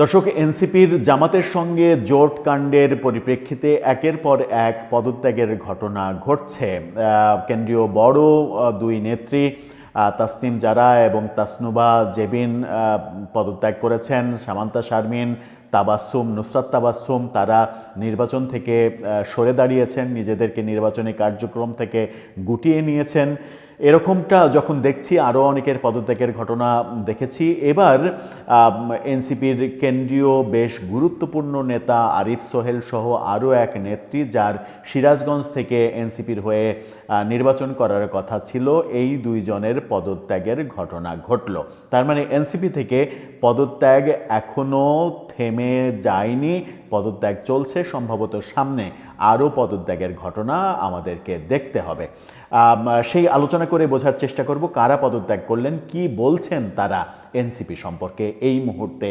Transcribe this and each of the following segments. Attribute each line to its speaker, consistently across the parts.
Speaker 1: দর্শক, এনসিপির জামাতের সঙ্গে জোট কাণ্ডের পরিপ্রেক্ষিতে একের পর এক পদত্যাগের ঘটনা ঘটছে। কেন্দ্রীয় বড় দুই নেত্রী তাসনিম জারা এবং তাসনুবা জেবিন পদত্যাগ করেছেন। সামান্তা শারমিন তাবাসুম নুসরাত তাবাসুম তারা নির্বাচন থেকে সরে দাঁড়িয়েছেন। নিজেদেরকে নির্বাচনী কার্যক্রম থেকে গুটিয়ে নিয়েছেন। এরকমটা যখন দেখছি, আরও অনেকের পদত্যাগের ঘটনা দেখেছি। এবার এনসিপির কেন্দ্রীয় বেশ গুরুত্বপূর্ণ নেতা আরিফ সোহেল সহ আরও এক নেত্রী, যার সিরাজগঞ্জ থেকে এনসিপির হয়ে নির্বাচন করার কথা ছিল, এই দুইজনের পদত্যাগের ঘটনা ঘটল। তার মানে এনসিপি থেকে পদত্যাগ এখনও থেমে যায়নি। পদত্যাগ চলছে, সম্ভবত সামনে আরও পদত্যাগের ঘটনা আমাদেরকে দেখতে হবে। সেই আলোচনা করে বোঝার চেষ্টা করব কারা পদত্যাগ করলেন, কি বলছেন তারা এনসিপি সম্পর্কে এই মুহূর্তে,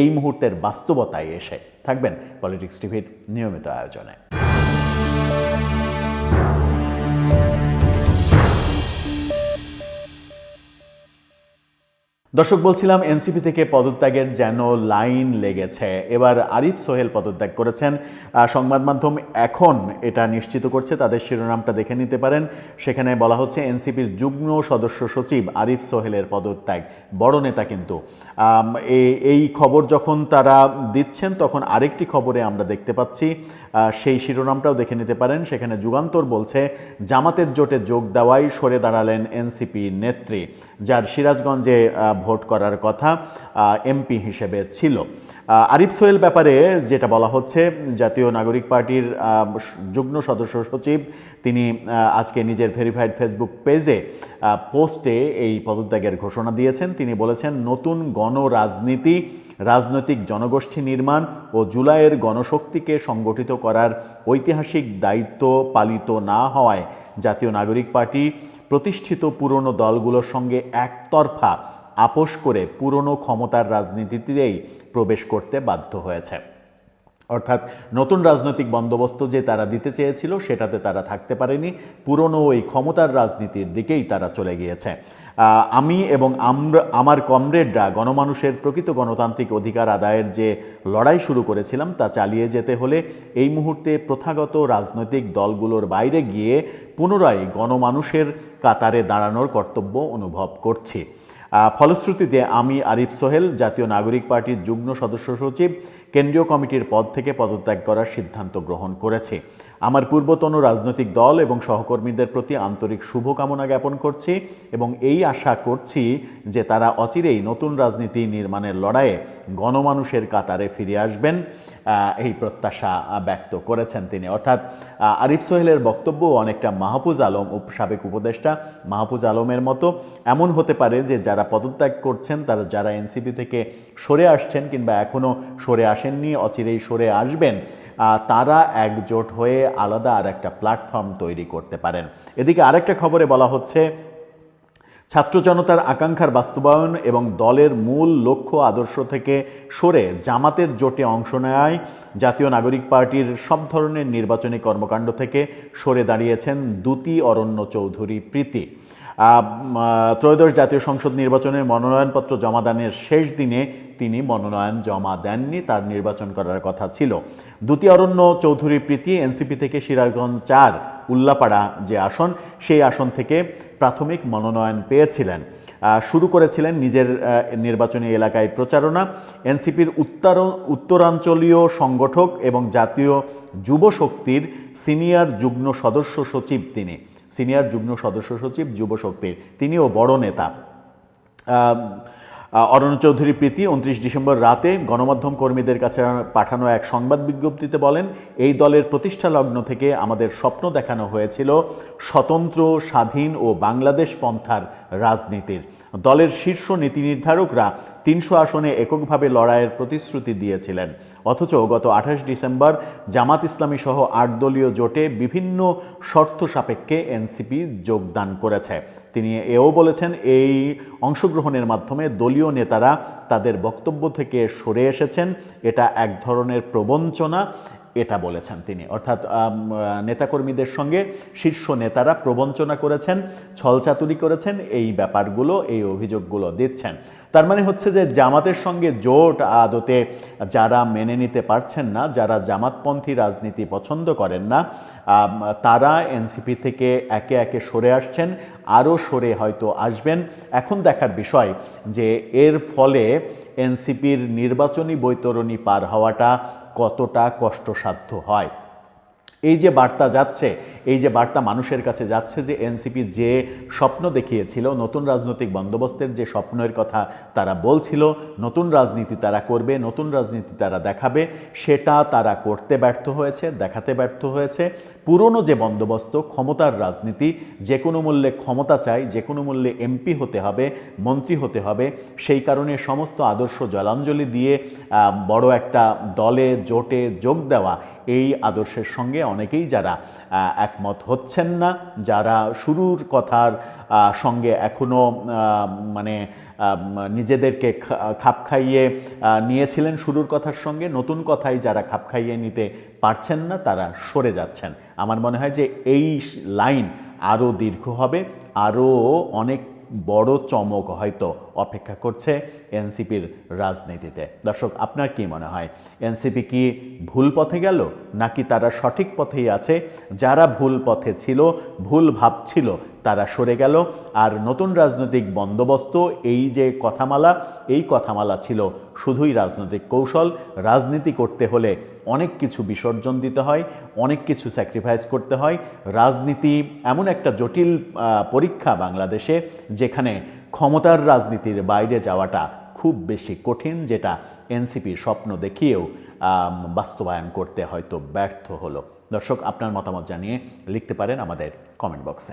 Speaker 1: এই মুহূর্তের বাস্তবতায় এসে। থাকবেন পলিটিক্স টিভির নিয়মিত আয়োজনে। দর্শক, বলছিলাম এনসিপি থেকে পদত্যাগের যেন লাইন লেগেছে। এবার আরিফ সোহেল পদত্যাগ করেছেন। সংবাদ মাধ্যম এখন এটা নিশ্চিত করছে। তাদের শিরোনামটা দেখে নিতে পারেন। সেখানে বলা হচ্ছে, এনসিপির যুগ্ম সদস্য সচিব আরিফ সোহেলের পদত্যাগ। বড় নেতা কিন্তু। এই খবর যখন তারা দিচ্ছেন, তখন আরেকটি খবরে আমরা দেখতে পাচ্ছি। সেই শিরোনামটাও দেখে নিতে পারেন। সেখানে যুগান্তর বলছে, জামাতের জোটে যোগ দেওয়াই সরে দাঁড়ালেন এনসিপি নেত্রী, যার সিরাজগঞ্জে ভোট করার কথা এমপি হিসেবে ছিল। আরিফ সোহেল ব্যাপারে যেটা বলা হচ্ছে, জাতীয় নাগরিক পার্টির যুগ্ম সদস্য সচিব, তিনি আজকে নিজের ভেরিফাইড ফেসবুক পেজে পোস্টে এই পদত্যাগের ঘোষণা দিয়েছেন। তিনি বলেছেন, নতুন গণরাজনীতি, রাজনৈতিক জনগোষ্ঠী নির্মাণ ও জুলাইয়ের গণশক্তিকে সংগঠিত করার ঐতিহাসিক দায়িত্ব পালিত না হওয়ায় জাতীয় নাগরিক পার্টি প্রতিষ্ঠিত পুরনো দলগুলোর সঙ্গে একতরফা আপোষ করে পুরনো ক্ষমতার রাজনীতিতেই প্রবেশ করতে বাধ্য হয়েছে। অর্থাৎ নতুন রাজনৈতিক বন্দোবস্ত যে তারা দিতে চেয়েছিল, সেটাতে তারা থাকতে পারেনি। পুরনো ওই ক্ষমতার রাজনীতির দিকেই তারা চলে গিয়েছে। আমি এবং আমরা, আমার কমরেডরা গণমানুষের প্রকৃত গণতান্ত্রিক অধিকার আদায়ের যে লড়াই শুরু করেছিলাম, তা চালিয়ে যেতে হলে এই মুহূর্তে প্রথাগত রাজনৈতিক দলগুলোর বাইরে গিয়ে পুনরায় গণমানুষের কাতারে দাঁড়ানোর কর্তব্য অনুভব করছি। ফলশ্রুতিতে আমি আরিফ সোহেল, জাতীয় নাগরিক পার্টির যুগ্ম সদস্য সচিব, কেন্দ্রীয় কমিটির পদ থেকে পদত্যাগ করার সিদ্ধান্ত গ্রহণ করেছি। আমার পূর্বতন রাজনৈতিক দল এবং সহকর্মীদের প্রতি আন্তরিক শুভকামনা জ্ঞাপন করছি এবং এই আশা করছি যে তারা অচিরেই নতুন রাজনীতি নির্মাণের লড়াইয়ে গণমানুষের কাতারে ফিরে আসবেন এই প্রত্যাশা ব্যক্ত করেছেন তিনি। অর্থাৎ আরিফ সোহেলের বক্তব্য অনেকটা মাহফুজ আলম সাবেক উপদেষ্টা মাহফুজ আলমের মতো। এমন হতে পারে যে যারা পদত্যাগ করছেন, তারা যারা এনসিপি থেকে সরে আসছেন কিংবা এখনও সরে আসেননি, অচিরেই সরে আসবেন তারা একজোট হয়ে আলাদা আর একটা প্ল্যাটফর্ম তৈরি করতে পারেন। এদিকে আরেকটা খবরে বলা হচ্ছে, ছাত্র জনতার আকাঙ্ক্ষার বাস্তবায়ন এবং দলের মূল লক্ষ্য আদর্শ থেকে সরে জামাতের জোটে অংশ নেয়। জাতীয় নাগরিক পার্টির সব ধরনের নির্বাচনী কর্মকাণ্ড থেকে সরে দাঁড়িয়েছেন দুতি অরণ্য চৌধুরী প্রীতি। ত্রয়োদশ জাতীয় সংসদ নির্বাচনের মনোনয়নপত্র জমাদানের শেষ দিনে তিনি মনোনয়ন জমা দেননি, তার নির্বাচন করার কথা ছিল। দ্বিতীয় অরণ্য চৌধুরী প্রীতি, এনসিপি থেকে সিরাজগঞ্জ চার, উল্লাপাড়া যে আসন, সেই আসন থেকে প্রাথমিক মনোনয়ন পেয়েছিলেন। শুরু করেছিলেন নিজের নির্বাচনী এলাকায় প্রচারণা। এনসিপির উত্তর, উত্তরাঞ্চলীয় সংগঠক এবং জাতীয় যুব শক্তির সিনিয়র যুগ্ম সদস্য সচিব তিনি। সিনিয়র যুগ্ম সদস্য সচিব যুব শক্তির। তিনিও বড় নেতা। অরণ্য চৌধুরী প্রীতি উনত্রিশ ডিসেম্বর রাতে গণমাধ্যম কর্মীদের কাছে পাঠানো এক সংবাদ বিজ্ঞপ্তিতে বলেন, এই দলের প্রতিষ্ঠা লগ্ন থেকে আমাদের স্বপ্ন দেখানো হয়েছিল স্বতন্ত্র, স্বাধীন ও বাংলাদেশ পন্থার রাজনীতির। দলের শীর্ষ নীতি নির্ধারকরা তিনশো আসনে এককভাবে লড়াইয়ের প্রতিশ্রুতি দিয়েছিলেন। অথচ গত আঠাশ ডিসেম্বর জামাত ইসলামী সহ আট দলীয় জোটে বিভিন্ন শর্ত সাপেক্ষে এনসিপি যোগদান করেছে। তিনি এও বলেছেন, এই অংশগ্রহণের মাধ্যমে দলীয় নেতারা তাদের বক্তব্য থেকে সরে এসেছেন। এটা এক ধরনের প্রবঞ্চনা। এটা বলেছেন তিনি। অর্থাৎ নেতাকর্মীদের সঙ্গে শীর্ষ নেতারা প্রবঞ্চনা করেছেন, ছলচাতুরি করেছেন, এই ব্যাপারগুলো, এই অভিযোগগুলো দিচ্ছেন। তার মানে হচ্ছে যে জামাতের সঙ্গে জোট আদতে যারা মেনে নিতে পারছেন না, যারা জামাতপন্থী রাজনীতি পছন্দ করেন না তারা এনসিপি থেকে একে একে সরে আসছেন, আরও সরে হয়তো আসবেন। এখন দেখার বিষয় যে এর ফলে এনসিপির নির্বাচনী বৈতরণী পার হওয়াটা কতটা কষ্টসাধ্য হয়। এই যে বার্তা যাচ্ছে এই যে বার্তা মানুষের কাছে যাচ্ছে যে এনসিপি যে স্বপ্ন দেখিয়েছিল নতুন রাজনৈতিক বন্দোবস্তের যে স্বপ্নের কথা তারা বলছিল নতুন রাজনীতি তারা করবে নতুন রাজনীতি তারা দেখাবে সেটা তারা করতে ব্যর্থ হয়েছে দেখাতে ব্যর্থ হয়েছে। পুরনো যে বন্দোবস্ত ক্ষমতার রাজনীতি যে কোনো মূল্যে ক্ষমতা চাই যে কোনো মূল্যে এমপি হতে হবে মন্ত্রী হতে হবে সেই কারণে সমস্ত আদর্শ জলাঞ্জলি দিয়ে বড় একটা দলে জোটে যোগ দেওয়া এই আদর্শের সঙ্গে অনেকেই যারা আহ, একমত হচ্ছেন না, যারা শুরুর কথার সঙ্গে এখনও মানে নিজেদেরকে খাপ খাইয়ে নিয়েছিলেন শুরুর কথার সঙ্গে, নতুন কথাই যারা খাপ খাইয়ে নিতে পারছেন না, তারা সরে যাচ্ছেন। আমার মনে হয় যে এই লাইন আরও দীর্ঘ হবে আরও অনেক বড় চমক হয়তো অপেক্ষা করছে এনসিপির রাজনীতিতে। দর্শক, আপনার কি মনে হয়? এনসিপি কি ভুল পথে গেল? নাকি তারা সঠিক পথেই আছে? যারা ভুল পথে ছিল, ভুল ভাবছিল, তারা সরে গেল। আর নতুন রাজনৈতিক বন্দোবস্ত, এই যে কথামালা, এই কথামালা ছিল শুধুই রাজনৈতিক কৌশল। রাজনীতি করতে হলে অনেক কিছু বিসর্জন দিতে হয়, অনেক কিছু স্যাক্রিফাইস করতে হয়। রাজনীতি এমন একটা জটিল পরীক্ষা বাংলাদেশে, যেখানে ক্ষমতার রাজনীতির বাইরে যাওয়াটা খুব বেশি কঠিন, যেটা এনসিপির স্বপ্ন দেখিয়েও বাস্তবায়ন করতে হয়তো ব্যর্থ হলো। দর্শক, আপনার মতামত জানিয়ে লিখতে পারেন আমাদের কমেন্ট বক্সে।